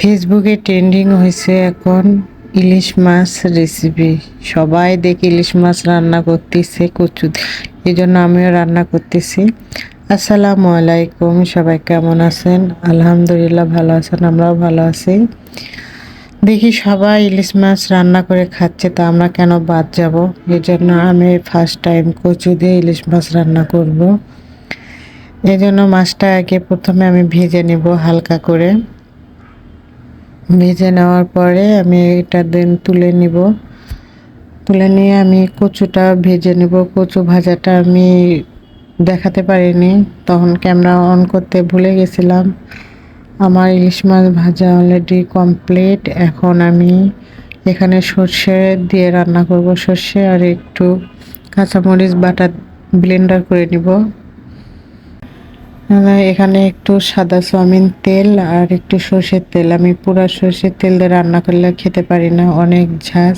ফেসবুকে ট্রেন্ডিং হয়েছে এখন ইলিশ মাছ রেসিপি সবাই দেখে ইলিশ মাছ রান্না করতেছে, কচু এই জন্য আমিও রান্না করতেছি। আসসালামু আলাইকুম, সবাই কেমন আছেন? আলহামদুলিল্লাহ ভালো আছেন, আমরাও ভালো আছি। দেখি সবাই ইলিশ মাছ রান্না করে খাচ্ছে, তা আমরা কেন বাদ যাব? এই জন্য আমি ফার্স্ট টাইম কচু দিয়ে ইলিশ মাছ রান্না করব। এই জন্য মাছটা আগে প্রথমে আমি ভেজে নেব হালকা করে। ভেজে নেওয়ার পরে আমি এটা দিন তুলে নিব। তুলে নিয়ে আমি কচুটা ভেজে নেব। কচু ভাজাটা আমি দেখাতে পারিনি। তখন ক্যামেরা অন করতে ভুলে গেছিলাম। আমার ইলিশ মাছ ভাজা অলরেডি কমপ্লিট এখন আমি এখানে সর্ষে দিয়ে রান্না করব। সর্ষে আর একটু কাঁচামরিচ বাটা ব্লেন্ডার করে নিব। এখানে একটু সাদা সোয়াবিন তেল আর একটু সর্ষের তেল। আমি পুরো সর্ষের তেল দিয়ে রান্না করলে খেতে পারি না, অনেক ঝাঁজ।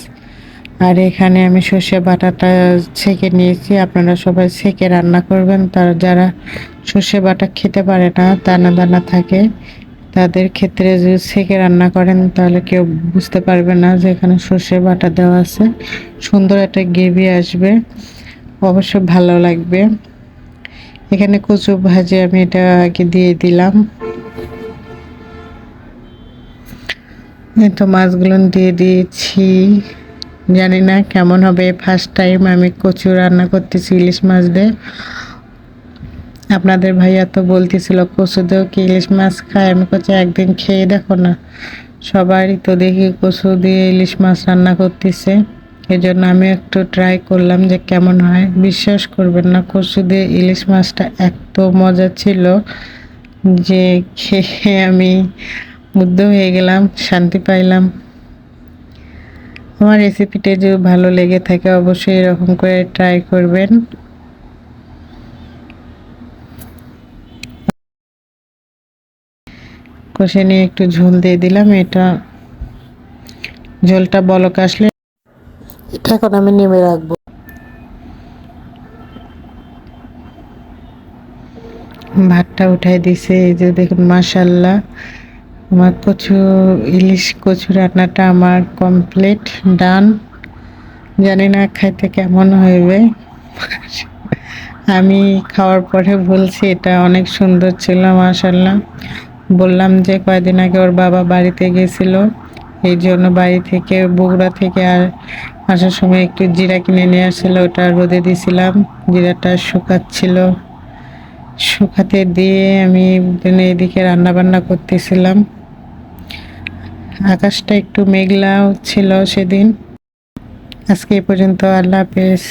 আর এখানে আমি সর্ষে বাটাটা ছেঁকে নিয়েছি, আপনারা সবাই ছেঁকে রান্না করবেন। তার যারা সর্ষে বাটা খেতে পারে না, দানা দানা থাকে, তাদের ক্ষেত্রে যদি ছেঁকে রান্না করেন, তাহলে কেউ বুঝতে পারবে না যে এখানে সর্ষে বাটা দেওয়া আছে। সুন্দর একটা গ্রেভি আসবে, অবশ্য ভালো লাগবে। এখানে কচু ভাজে আমি এটা আগে দিয়ে দিলাম। তো মাছগুলো দিয়ে দিয়েছি। জানি না কেমন হবে। ফার্স্ট টাইম আমি কচু রান্না করতেছি ইলিশ মাছ দিয়ে। আপনাদের ভাইয়া তো বলতেছিল, কচু দিয়েও কি ইলিশ মাছ খায়? আমি কচু একদিন খেয়ে দেখো না। সবারই তো দেখি কচু দিয়ে ইলিশ মাছ রান্না করতেছে। এই জন্য আমি একটু ট্রাই করলাম যে কেমন হয়। বিশ্বাস করবেন না, কচু দিয়ে ইলিশ মাছটা এত মজা ছিল যে খেয়ে আমি মুগ্ধ হয়ে গেলাম, শান্তি পাইলাম। আমার রেসিপিটা যদি ভালো লেগে থাকে, অবশ্যই এরকম করে ট্রাই করবেন। কষে নিয়ে একটু ঝোল দিয়ে দিলাম, এটা ঝোলটা বলক আসলে এটা এখন আমি নেমে রাখব। ভাতটা উঠাই দিছে, এই যে দেখুন মাশাল্লাহ আমার কচু, ইলিশ কচু রান্নাটা আমার কমপ্লিট ডান জানি না খাইতে কেমন হইবে। আমি খাওয়ার পরে বলছি, এটা অনেক সুন্দর ছিল মাশাল্লাহ বললাম যে কয়দিন আগে ওর বাবা বাড়িতে গেছিল। এই জন্য বাড়ি থেকে, বগুড়া থেকে আর আসার সময় একটু জিরা কিনে নিয়ে আসছিল, ওটা রোদে দিয়েছিলাম। জিরাটা শুকাচ্ছিল। শুকাতে দিয়ে আমি এদিকে রান্না বান্না করতেছিলাম। আকাশটা একটু মেঘলাও ছিল সেদিন। আজকে এ পর্যন্ত আল্লাহ হাফেজ।